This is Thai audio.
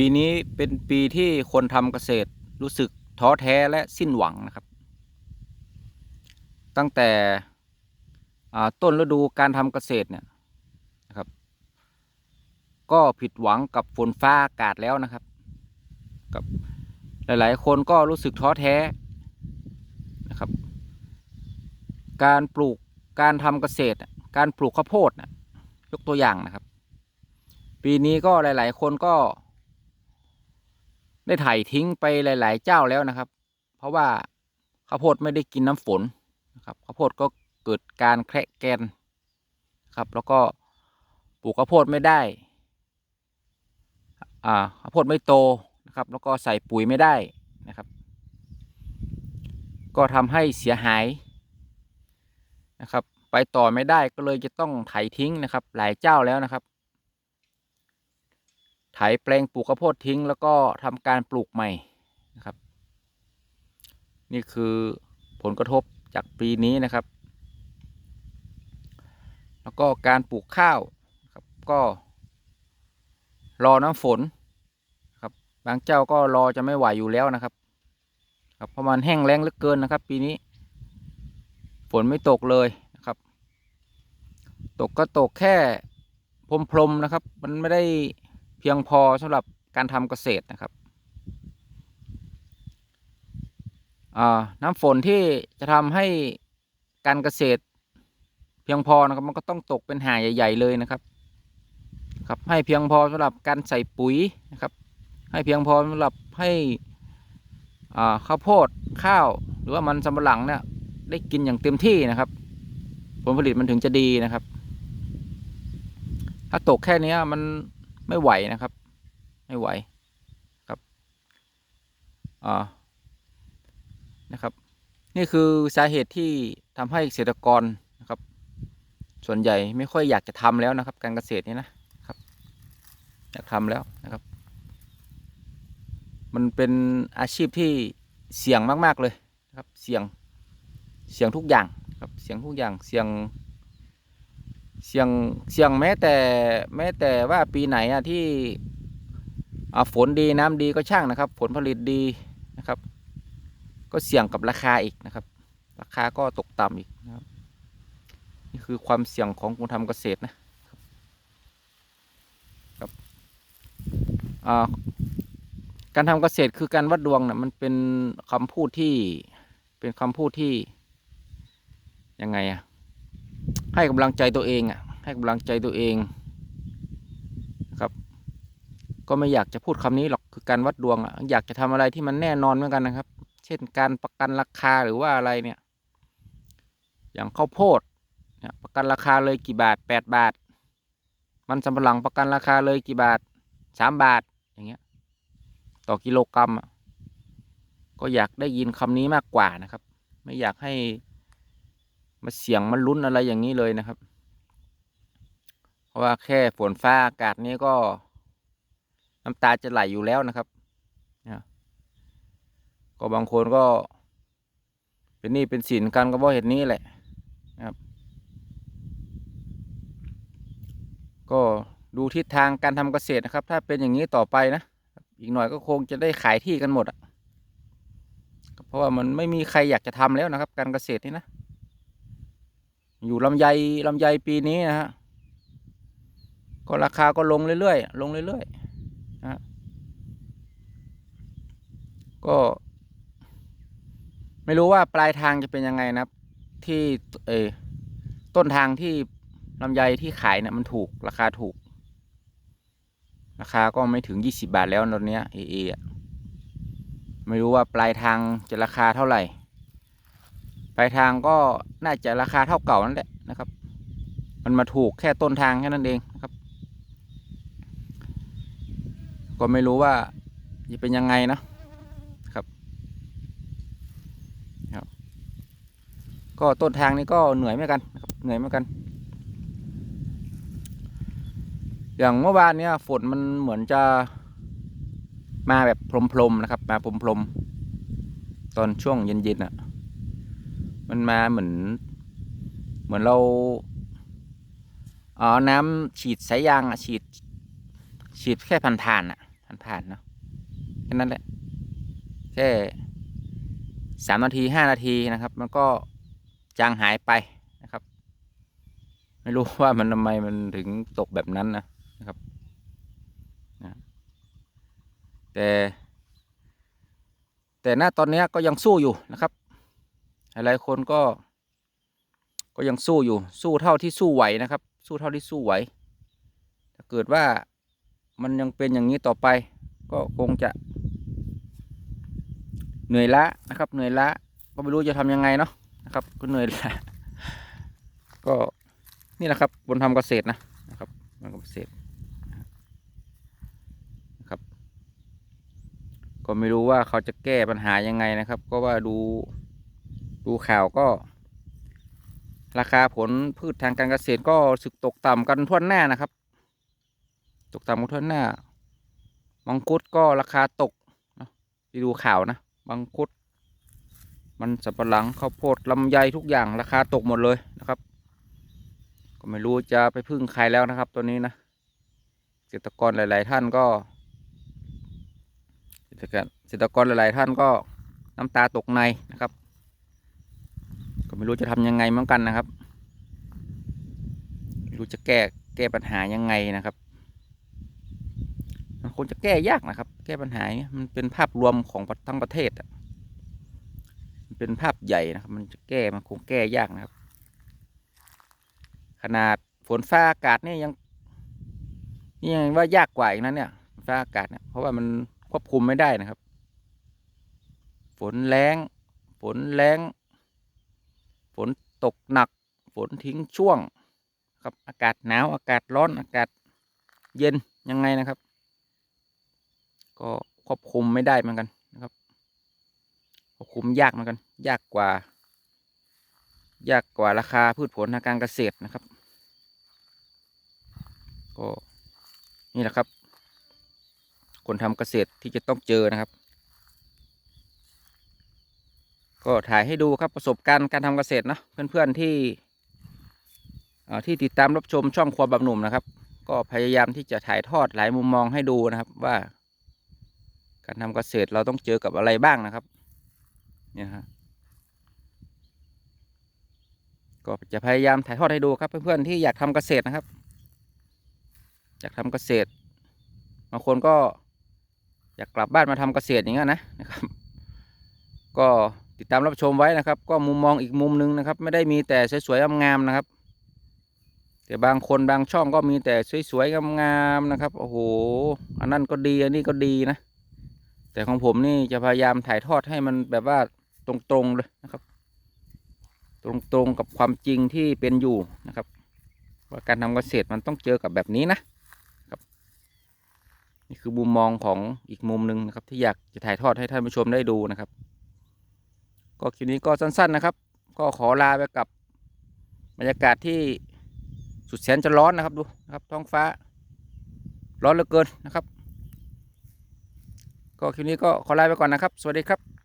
ปีนี้เป็นปีที่คนทำเกษตรรู้สึกท้อแท้และสิ้นหวังนะครับ ตั้งแต่ต้นฤดูการทำเกษตรเนี่ยนะครับ ก็ผิดหวังกับฝนฟ้าอากาศแล้วนะครับ กับหลายๆ คนก็รู้สึกท้อแท้นะครับ การปลูกการทำเกษตร การปลูกข้าวโพดนะยกตัวอย่างนะครับ ปีนี้ก็หลาย ๆ คนก็ ได้ไถ่ายทิ้งไปหลาย ๆ เจ้าแล้วนะครับ เพราะว่าข้าวโพดไม่ได้กินน้ำฝนนะครับข้าวโพดก็เกิดการแคระแกนครับ แล้วก็ปลูกข้าวโพดไม่ได้อ่าข้าวโพดไม่โตนะครับ แล้วก็ใส่ปุ๋ยไม่ได้นะครับ ก็ทำให้เสียหายนะครับ ไปต่อไม่ได้ก็เลยจะต้องไถทิ้งนะครับ หลายเจ้าแล้วนะครับ ไถแปลงปลูกข้าวโพดทิ้ง แล้วก็ทำการปลูกใหม่นะครับ นี่คือผลกระทบจากปีนี้นะครับ แล้วก็การปลูกข้าวครับก็รอน้ำฝนครับบางเจ้าก็รอจะไม่ไหวอยู่แล้วนะครับ ครับเพราะมันแห้งแล้งเหลือเกินนะครับ ปีนี้ ฝนไม่ตกเลยนะครับ ตกก็ตกแค่พรมๆนะครับ มันไม่ได้ เพียงพอสำหรับการทำเกษตรนะครับน้ำฝนที่จะทำให้การเกษตร เพียงพอนะครับมันก็ต้องตกเป็นหาใหญ่ ๆ เลยนะครับ ครับให้เพียงพอสำหรับการใส่ปุ๋ยนะครับ ให้เพียงพอสำหรับให้ข้าวโพดข้าว หรือว่ามันสำปะหลังเนี่ยได้กินอย่างเต็มที่นะครับ ผลผลิตมันถึงจะดีนะครับ ถ้าตกแค่นี้มัน ไม่ไหวนะครับ ไม่ไหวครับอ่านะครับ นี่คือสาเหตุที่ทำให้เกษตรกรนะครับ ส่วนใหญ่ไม่ค่อยอยากจะทำแล้วนะครับ การเกษตรนี่นะครับ อยากทำแล้วนะครับ มันเป็นอาชีพที่เสี่ยงมาก ๆ เลยนะครับ เสี่ยงเสี่ยงทุกอย่างครับ เสี่ยงทุกอย่างเสี่ยง เสี่ยงเสี่ยงแม้แต่แม้แต่ว่าปีไหนอะที่อ่าฝนดีน้ำดีก็ช่างนะครับ ผลผลิตดีนะครับ ก็เสี่ยงกับราคาอีกนะครับ ราคาก็ตกต่ำอีกนะครับนี่คือความเสี่ยงของคนทำเกษตรนะครับครับการทำเกษตรคือการวัดดวงนะมันเป็นคำพูดที่เป็นคำพูดที่ยังไงอะ ให้กำลังใจตัวเองอะให้กำลังใจตัวเองนะครับ ก็ไม่อยากจะพูดคำนี้หรอกคือการวัดดวงอะอยากจะทำอะไรที่มันแน่นอนเหมือนกันนะครับ เช่นการประกันราคาหรือว่าอะไรเนี่ย อย่างข้าวโพดเนี่ยประกันราคาเลยกี่บาทแปดบาท มันสำปะหลังประกันราคาเลยกี่บาทสามบาทอย่างเงี้ยต่อกิโลกรัมอะก็อยากได้ยินคำนี้มากกว่านะครับ ไม่อยากให้ มาเสียงมันลุ้นอะไรอย่างนี้เลยนะครับ เพราะว่าแค่ฝนฟ้าอากาศนี้ก็น้ำตาจะไหลอยู่แล้วนะครับนะก็บางคนก็ เป็นหนี้เป็นสินกันก็เพราะเหตุนี้แหละนะครับ ก็ดูทิศทางการทำเกษตรนะครับ ถ้าเป็นอย่างนี้ต่อไปนะ อีกหน่อยก็คงจะได้ขายที่กันหมดอะเพราะว่ามันไม่มีใครอยากจะทำแล้วนะครับ การเกษตรนี่นะ อยู่ลำไยลำไยปีนี้นะฮะก็ราคาก็ลงเรื่อยๆลงเรื่อยๆนะก็ ไม่รู้ว่าปลายทางจะเป็นยังไงนะครับ ที่เอต้นทางที่ลำไยที่ขายเนี่ยมันถูกราคาถูก ราคาก็ไม่ถึงยี่สิบาทแล้วตอนเนี้ยเอเอไม่รู้ว่าปลายทางจะราคาเท่าไหร่ ปลายทางก็น่าจะราคาเท่าเก่านั่นแหละนะครับ มันมาถูกแค่ต้นทางแค่นั้นเองนะครับ ก็ไม่รู้ว่าจะเป็นยังไงนะครับครับ ก็ต้นทางนี้ก็เหนื่อยเหมือนกันนะครับเหนื่อยเหมือนกัน อย่างเมื่อวานเนี้ยฝนมันเหมือนจะมาแบบพรมๆนะครับ มาพรมๆตอนช่วงเย็นๆอะ มันมาเหมือน เหมือนเราเอาน้ำฉีดสายยางอะฉีด ฉีดแค่ผ่านๆอะผ่านเนาะแค่นั้นแหละแค่สามนาทีห้านาทีนะครับ มันก็จางหายไปนะครับ ไม่รู้ว่ามันทำไมมันถึงตกแบบนั้นนะนะครับนะแต่ แต่หน้าตอนนี้ก็ยังสู้อยู่นะครับ หลายๆคนก็ ก็ยังสู้อยู่ สู้เท่าที่สู้ไหวนะครับ สู้เท่าที่สู้ไหวถ้าเกิดว่ามันยังเป็นอย่างนี้ต่อไป ก็คงจะเหนื่อยละนะครับ เหนื่อยละก็ไม่รู้จะทำยังไงเนาะนะครับ ก็เหนื่อยละก็นี่แหละครับบนทำเกษตรนะนะครับบนเกษตรนะครับ ก็ไม่รู้ว่าเขาจะแก้ปัญหายังไงนะครับ ก็ว่าดู ดูข่าวก็ ราคาผลพืชทางการเกษตรก็สึกตกต่ำกันทั่วหน้านะครับ ตกต่ำกันทั่วหน้า มังคุดก็ราคาตกนะที่ดูข่าวนะมังคุด มันสับปะหลังข้าวโพดลำไยทุกอย่างราคาตกหมดเลยนะครับ ก็ไม่รู้จะไปพึ่งใครแล้วนะครับตัวนี้นะเกษตรกรหลาย ๆ ท่านก็เกษตรกรหลาย ๆ ท่านก็น้ำตาตกในนะครับ ไม่รู้จะทำยังไงเหมือนกันนะครับไม่รู้จะแก้แก้ปัญหายังไงนะครับมันคงจะแก้ยากนะครับ แก้ปัญหาเนี้ยมันเป็นภาพรวมของทั้งประเทศอะมันเป็นภาพใหญ่นะครับ มันจะแก้มันคงแก้ยากนะครับ ขนาดฝนฟ้าอากาศเนี่ยยังนี่ยังว่ายากกว่าอีกนะเนี่ยฟ้าอากาศเนี่ยเพราะว่ามันควบคุมไม่ได้นะครับ ฝนแรงฝนแรง ฝนตกหนัก ฝนทิ้งช่วง ครับอากาศหนาวอากาศร้อนอากาศเย็นยังไงนะครับ ก็ควบคุมไม่ได้เหมือนกันนะครับควบคุมยากเหมือนกัน ยากกว่า ยากกว่าราคาพืชผลทางการเกษตรนะครับ ก็นี่แหละครับ คนทำเกษตรที่จะต้องเจอนะครับ ก็ถ่ายให้ดูครับประสบการณ์การทำเกษตรเนาะเพื่อนๆที่ที่ติดตามรับชมช่องครัวแบบหนุ่มนะครับ ก็พยายามที่จะถ่ายทอดหลายมุมมองให้ดูนะครับว่า การทำเกษตรเราต้องเจอกับอะไรบ้างนะครับเนี่ยฮะก็จะพยายามถ่ายทอดให้ดูครับเพื่อนๆที่อยากทำเกษตรนะครับ อยากทำเกษตรบางคนก็อยากกลับบ้านมาทำเกษตรอย่างเงี้ยนะนะครับ ก็ ติดตามรับชมไว้นะครับ ก็มุมมองอีกมุมหนึงนะครับ ไม่ได้มีแต่สวยๆงามๆนะครับ แต่บางคนบางช่องก็มีแต่สวยๆงามๆนะครับโอ้โหอันนั้นก็ดีอันนี้ก็ดีนะ แต่ของผมนี่จะพยายามถ่ายทอดให้มันแบบว่าตรงๆเลยนะครับ ตรงๆกับความจริงที่เป็นอยู่นะครับ ว่าการทำเกษตรมันต้องเจอกับแบบนี้นะครับ นี่คือมุมมองของอีกมุมหนึ่งนะครับ ที่อยากจะถ่ายทอดให้ท่านผู้ชมได้ดูนะครับ ก็คลิปนี้ก็สั้นๆนะครับ ก็ขอลาไปกับบรรยากาศที่สุดแสนจะร้อนนะครับดูนะครับ ท้องฟ้า ร้อนเหลือเกินนะครับ ก็คลิปนี้ก็ขอลาไปก่อนนะครับ สวัสดีครับ